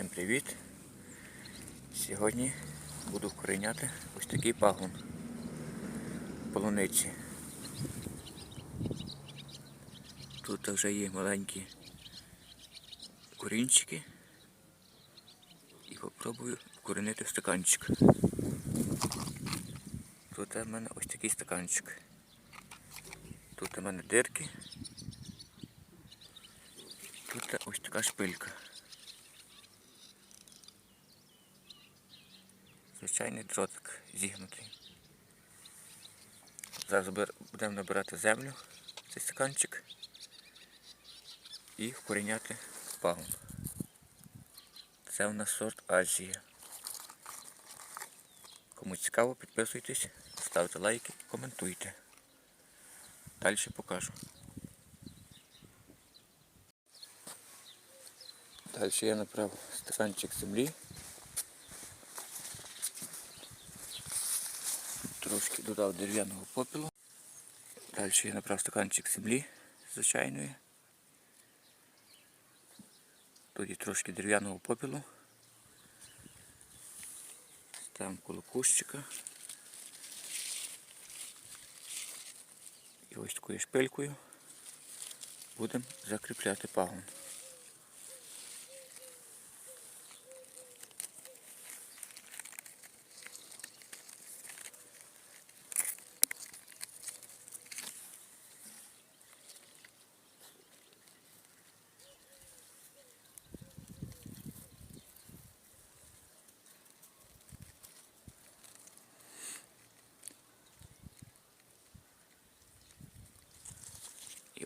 Всім привіт! Сьогодні буду вкореняти ось такий пагон полуниці. Тут вже є маленькі корінчики і попробую вкоренити в стаканчик. Тут у мене ось такий стаканчик. Тут у мене дирки. Тут ось така шпилька. Звичайний дротик зігнутий. Зараз будемо набирати землю в цей стаканчик і вкоріняти пагон. Це у нас сорт Азія. Кому цікаво, підписуйтесь, ставте лайки, коментуйте. Далі покажу. Далі я направив стаканчик землі. Трошки додав дерев'яного попілу. Далі я набрав стаканчик землі звичайної. Тоді трошки дерев'яного попілу. Ставимо коло кущика. І ось такою шпилькою будемо закріпляти пагон.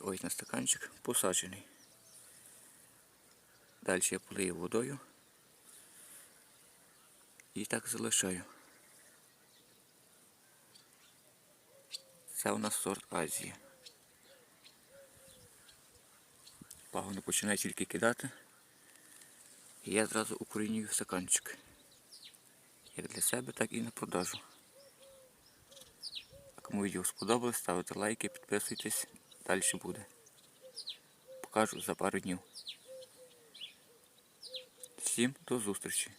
Ось на стаканчик посаджений. Далі я полию водою і так залишаю. Це у нас сорт Азії. Пагони починає тільки кидати. І я зразу укорінюю стаканчик. Як для себе, так і на продажу. Кому відео сподобалось, ставте лайки, підписуйтесь. Далі буде. Покажу за пару днів. Всім до зустрічі!